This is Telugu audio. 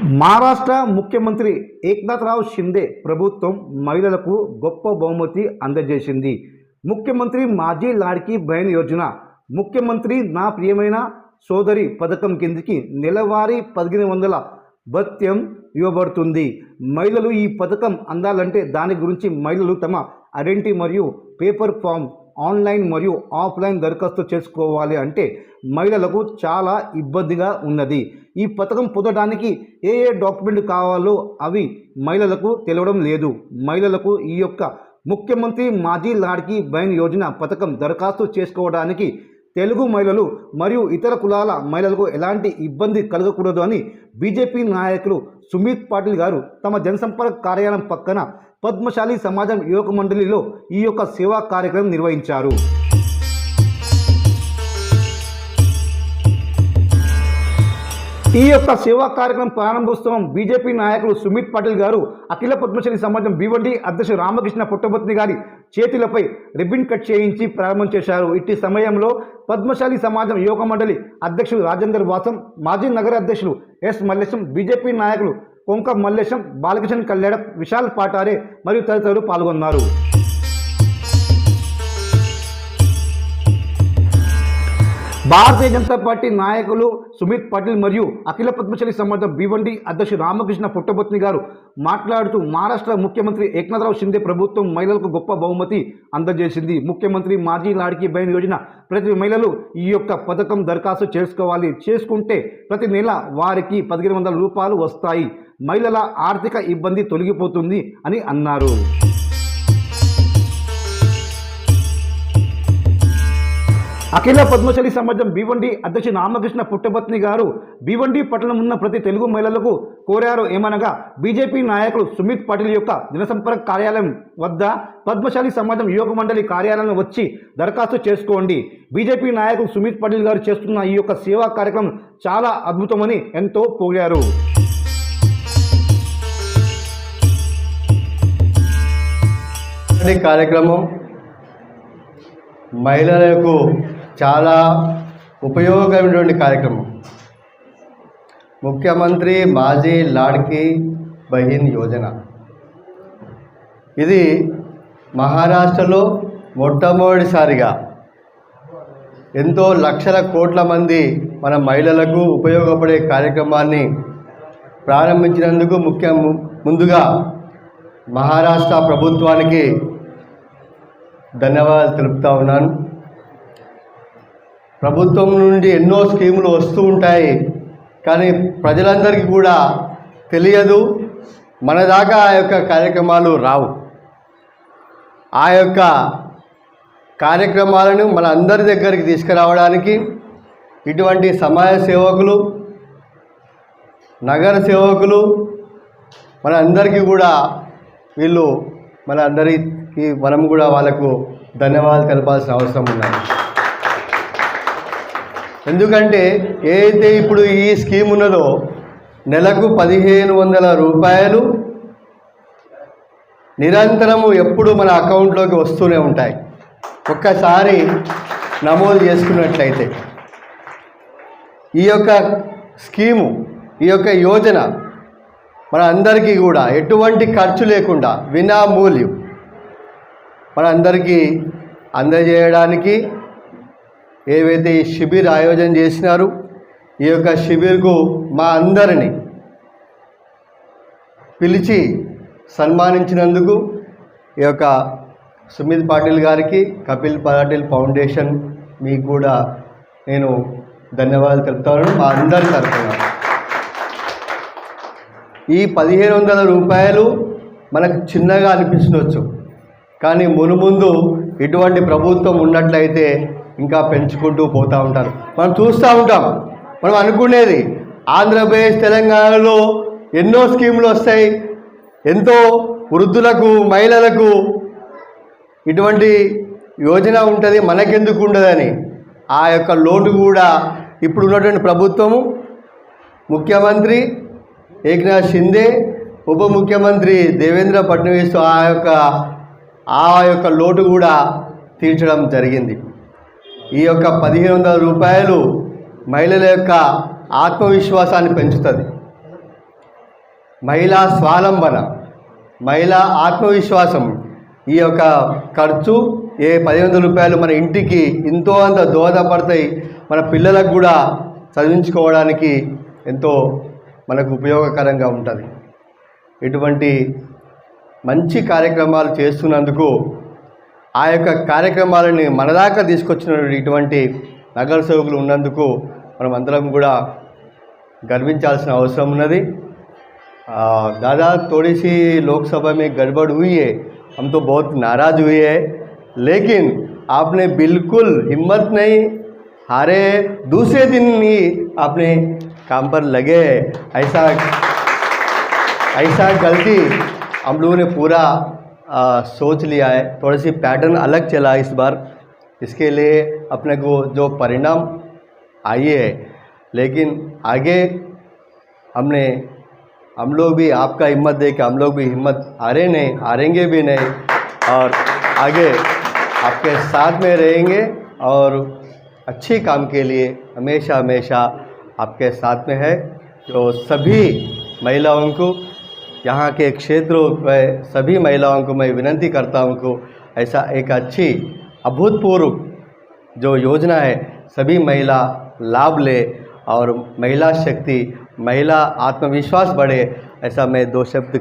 మహారాష్ట్ర ముఖ్యమంత్రి ఏక్నాథరావు షిందే ప్రభుత్వం మహిళలకు గొప్ప బహుమతి అందజేసింది. ముఖ్యమంత్రి మాజీ లాడ్కీ బహన్ యోజన. ముఖ్యమంత్రి నా ప్రియమైన సోదరి పథకం కిందికి నెలవారీ పదిహేను వందల భత్యం ఇవ్వబడుతుంది. మహిళలు ఈ పథకం అందాలంటే దాని గురించి మహిళలు తమ ఐడెంటిటీ మరియు పేపర్ ఫామ్ ఆన్లైన్ మరియు ఆఫ్లైన్ దరఖాస్తు చేసుకోవాలి అంటే మహిళలకు చాలా ఇబ్బందిగా ఉన్నది. ఈ పథకం పొందడానికి ఏ ఏ డాక్యుమెంట్ కావాలో అవి మహిళలకు తెలవడం లేదు. మహిళలకు ఈ యొక్క ముఖ్యమంత్రి మాజీ లాడ్కీ బైన్ యోజన పథకం దరఖాస్తు చేసుకోవడానికి తెలుగు మహిళలు మరియు ఇతర కులాల మహిళలకు ఎలాంటి ఇబ్బంది కలగకూడదు అని బీజేపీ నాయకులు సుమిత్ పాటిల్ గారు తమ జనసంపర్క కార్యాలయం పక్కన పద్మశాలి సమాజం యువక మండలిలో ఈ యొక్క సేవా కార్యక్రమం నిర్వహించారు. ఈ యొక్క సేవా కార్యక్రమం ప్రారంభోత్సవం బీజేపీ నాయకులు సుమిత్ పాటిల్ గారు అఖిల పద్మశ్రీ సమాజం బీవండి అధ్యక్షుడు రామకృష్ణ పుట్టపత్ని గారి చేతులపై రిబ్బిన్ కట్ చేయించి ప్రారంభం చేశారు. ఇట్టి సమయంలో పద్మశాలి సమాజం యోగ మండలి అధ్యక్షుడు రాజేందర్ వాసం మాజీ నగర అధ్యక్షులు ఎస్ మల్లేశం బీజేపీ నాయకులు కొంక మల్లేశం బాలకృష్ణ కళ్యాణ విశాల్ పాటారే మరియు తదితరులు పాల్గొన్నారు. భారతీయ జనతా పార్టీ నాయకులు సుమిత్ పటేల్ మరియు అఖిల పద్మశాలి సమర్థం భీవండి అధ్యక్షుడు రామకృష్ణ పుట్టబొత్ని గారు మాట్లాడుతూ మహారాష్ట్ర ముఖ్యమంత్రి ఏక్నాథరావు షిందే ప్రభుత్వం మహిళలకు గొప్ప బహుమతి అందజేసింది. ముఖ్యమంత్రి మాజీ లాడ్కీ బయన్ యోజన. ప్రతి మహిళలు ఈ యొక్క పథకం దరఖాస్తు చేసుకోవాలి. చేసుకుంటే ప్రతి నెల వారికి పదిహేను వందల రూపాయలు వస్తాయి. మహిళల ఆర్థిక ఇబ్బంది తొలగిపోతుంది అని అన్నారు. అఖిల పద్మశాలి సమాజం బీవండి అధ్యక్షుడు రామకృష్ణ పుట్టపత్ని గారు బీవండి పట్టణం ఉన్న ప్రతి తెలుగు మహిళలకు కోరారు. ఏమనగా బీజేపీ నాయకులు సుమిత్ పాటిల్ యొక్క జనసంపర్క కార్యాలయం వద్ద పద్మశాలి సమాజం యువక మండలి కార్యాలయం వచ్చి దరఖాస్తు చేసుకోండి. బీజేపీ నాయకులు సుమిత్ పాటిల్ గారు చేస్తున్న ఈ యొక్క సేవా కార్యక్రమం చాలా అద్భుతమని ఎంతో పొగిడారు కార్యక్రమం మహిళలకు చాలా ఉపయోగమైనటువంటి కార్యక్రమం. ముఖ్యమంత్రి మాజీ లాడ్కి బహిన్ యోజన. ఇది మహారాష్ట్రలో మొట్టమొదటిసారిగా ఎంతో లక్షల కోట్ల మంది మన మహిళలకు ఉపయోగపడే కార్యక్రమాన్ని ప్రారంభించినందుకు ముఖ్య ముందుగా మహారాష్ట్ర ప్రభుత్వానికి ధన్యవాదాలు తెలుపుతా ఉన్నాను. ప్రభుత్వం నుండి ఎన్నో స్కీములు వస్తూ ఉంటాయి. కానీ ప్రజలందరికీ కూడా తెలియదు మన దాకా ఆ యొక్క కార్యక్రమాలు రావు. ఆ యొక్క కార్యక్రమాలను మన అందరి దగ్గరికి తీసుకురావడానికి ఇటువంటి సమాజ సేవకులు నగర సేవకులు మన అందరికీ కూడా వీళ్ళు మన అందరికీ మనం కూడా వాళ్ళకు ధన్యవాదాలు తెలపాల్సిన అవసరం ఉన్నది. ఎందుకంటే ఏదైతే ఇప్పుడు ఈ స్కీమ్ ఉన్నదో నెలకు పదిహేను వందల రూపాయలు నిరంతరము ఎప్పుడు మన అకౌంట్లోకి వస్తూనే ఉంటాయి. ఒక్కసారి నమోదు చేసుకున్నట్లయితే ఈ యొక్క స్కీము ఈ యొక్క యోజన మన అందరికీ కూడా ఎటువంటి ఖర్చు లేకుండా వినామూల్యం మన అందరికీ అందజేయడానికి ఏవైతే ఈ శిబిర్ ఆయోజన చేసినారు ఈ యొక్క శిబిర్కు మా అందరిని పిలిచి సన్మానించినందుకు ఈ యొక్క సుమిత్ పాటిల్ గారికి కపిల్ పాటిల్ ఫౌండేషన్ మీకు కూడా నేను ధన్యవాదాలు తెలుపుతాను మా అందరి తరఫున. ఈ పదిహేను వందల రూపాయలు మనకు చిన్నగా అనిపించవచ్చు కానీ మునుముందు ఇటువంటి ప్రభుత్వం ఉన్నట్లయితే ఇంకా పెంచుకుంటూ పోతూ ఉంటారు. మనం చూస్తూ ఉంటాం. మనం అనుకునేది ఆంధ్రప్రదేశ్ తెలంగాణలో ఎన్నో స్కీములు వస్తాయి. ఎంతో వృద్ధులకు మహిళలకు ఇటువంటి యోజన ఉంటుంది మనకెందుకు ఉండదని. ఆ యొక్క లోటు కూడా ఇప్పుడు ఉన్నటువంటి ప్రభుత్వము ముఖ్యమంత్రి ఏక్నాథ్ షిందే ఉప ముఖ్యమంత్రి దేవేంద్ర ఫడ్నవీస్ ఆ యొక్క ఆ యొక్క లోటు కూడా తీర్చడం జరిగింది. ఈ యొక్క పదిహేను వందల రూపాయలు మహిళల యొక్క ఆత్మవిశ్వాసాన్ని పెంచుతుంది. మహిళా స్వాలంబన మహిళా ఆత్మవిశ్వాసం ఈ యొక్క ఖర్చు ఏ పది వందల రూపాయలు మన ఇంటికి ఎంతో అంత దోహదపడతాయి మన పిల్లలకు కూడా చదివించుకోవడానికి ఎంతో మనకు ఉపయోగకరంగా ఉంటుంది. ఇటువంటి మంచి కార్యక్రమాలు చేస్తున్నందుకు ఆ యొక్క కార్యక్రమాలని మనదాకా తీసుకొచ్చిన ఇటువంటి నగర సేవకులు ఉన్నందుకు మనం అందరం కూడా గర్వించాల్సిన అవసరం ఉన్నది. దాదా తొడిసి లోక్సభ మీ గడబడి హుయే హతో బహుత్ నారాజ్ హుయే లేకిన్ ఆప్ని బిల్కుల్ హిమ్మత్ నై హారే దూసే దిన్ ఆప్ని కామ్ పర్ లగే. ఐసా ఐసా గల్తీ హూరే పూరా आ, सोच लिया है। थोड़ी सी पैटर्न अलग चला इस बार। इसके लिए अपने को जो परिणाम आए है। लेकिन आगे हमने हम लोग भी आपका हिम्मत दे के हम लोग भी हिम्मत हारे नहीं हारेंगे भी नहीं। और आगे आपके साथ में रहेंगे और अच्छे काम के लिए हमेशा हमेशा आपके साथ में है। तो सभी महिलाओं को यहाँ के क्षेत्रों में सभी महिलाओं को मैं विनती करता हूँ को ऐसा एक अच्छी, अभूतपूर्व जो योजना है, सभी महिला लाभ ले और महिला शक्ति, महिला आत्मविश्वास बढ़े, ऐसा मैं दो शब्द